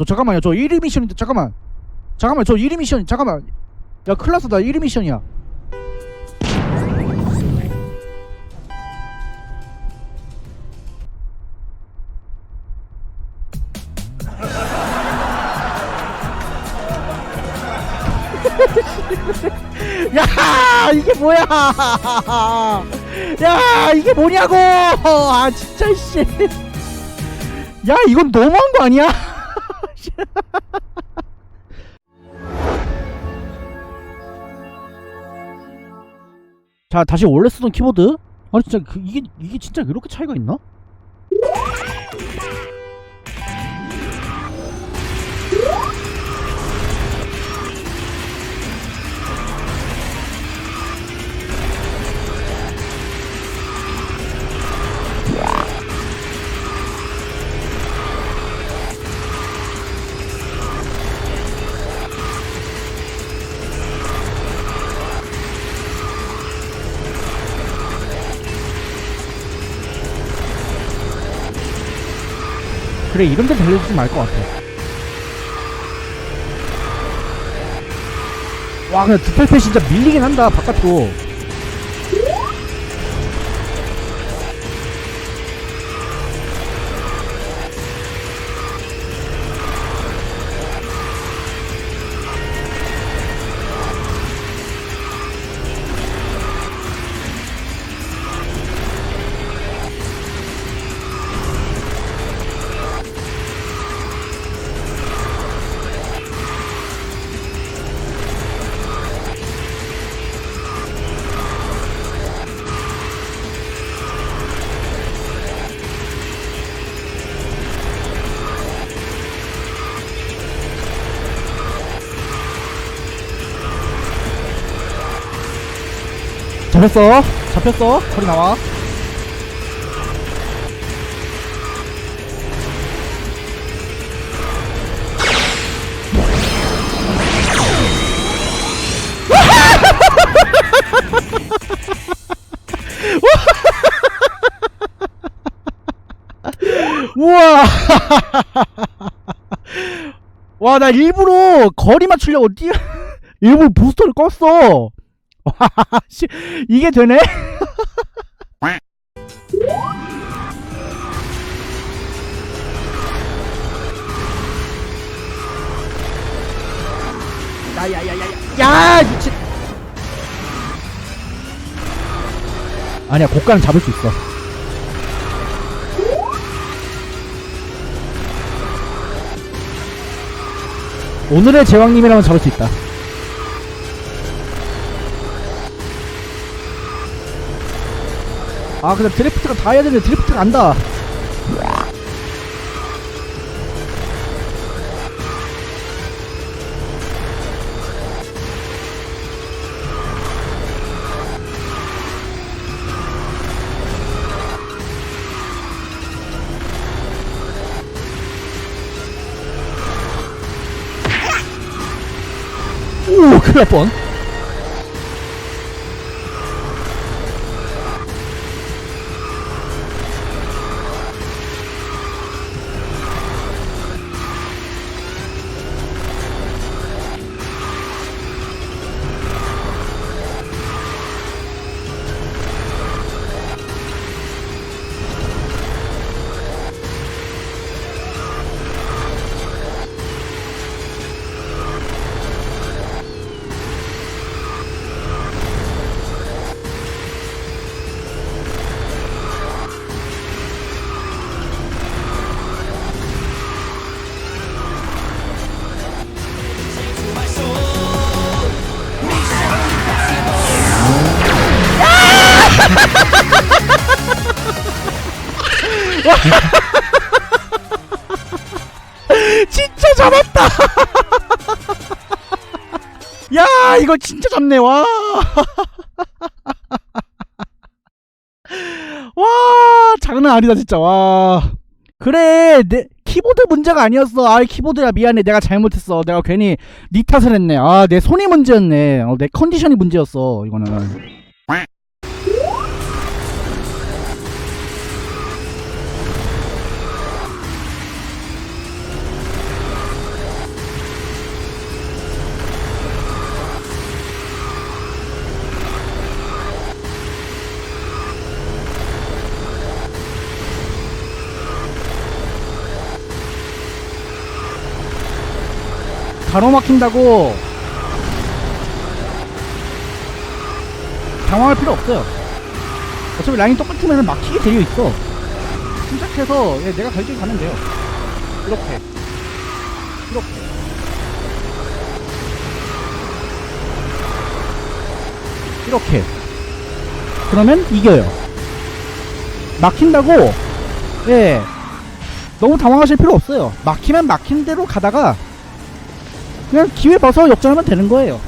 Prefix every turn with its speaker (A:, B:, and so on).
A: 저 잠깐만요. 저 1위 미션인데 잠깐만. 잠깐만 저 1위 미션 잠깐만. 야 클라스 나 1위 미션이야. 야 이게 뭐야? 야 이게 뭐냐고? 아 진짜 씨. 야 이건 너무한 거 아니야? 자 다시 원래 쓰던 키보드 아니 진짜 그, 이게 이게 진짜 이렇게 차이가 있나? 그래 이런 데 달려주지 말 것 같아. 와 근데 드펠페 진짜 밀리긴 한다 바깥으로 잡혔어? 잡혔어? 거리 나와. 우와! 와 나 일부러 거리 맞추려고 뛰어 일부러 부스터를 껐어 이게 되네? 야야야야야. 야 미친. 아니야 고가는 잡을 수 있어. 오늘의 제왕님이라면 잡을 수 있다 아 근데 드래프트가 다 해야 되는데 드래프트가 안다 오 큰일 날뻔 진짜 잡았다. 야, 이거 진짜 잡네. 와. 와, 장난 아니다 진짜. 와. 그래, 내 키보드 문제가 아니었어. 아, 키보드야 미안해. 내가 잘못했어. 내가 괜히 니 탓을 했네. 아, 내 손이 문제였네. 어, 내 컨디션이 문제였어. 이거는. 가로막힌다고 당황할 필요 없어요. 어차피 라인 똑같으면 막히게 되어 있어. 침착해서 예, 내가 갈 길 가면 돼요. 이렇게. 이렇게. 이렇게. 그러면 이겨요. 막힌다고, 예. 너무 당황하실 필요 없어요. 막히면 막힌 대로 가다가, 그냥 기회 봐서 역전하면 되는 거예요.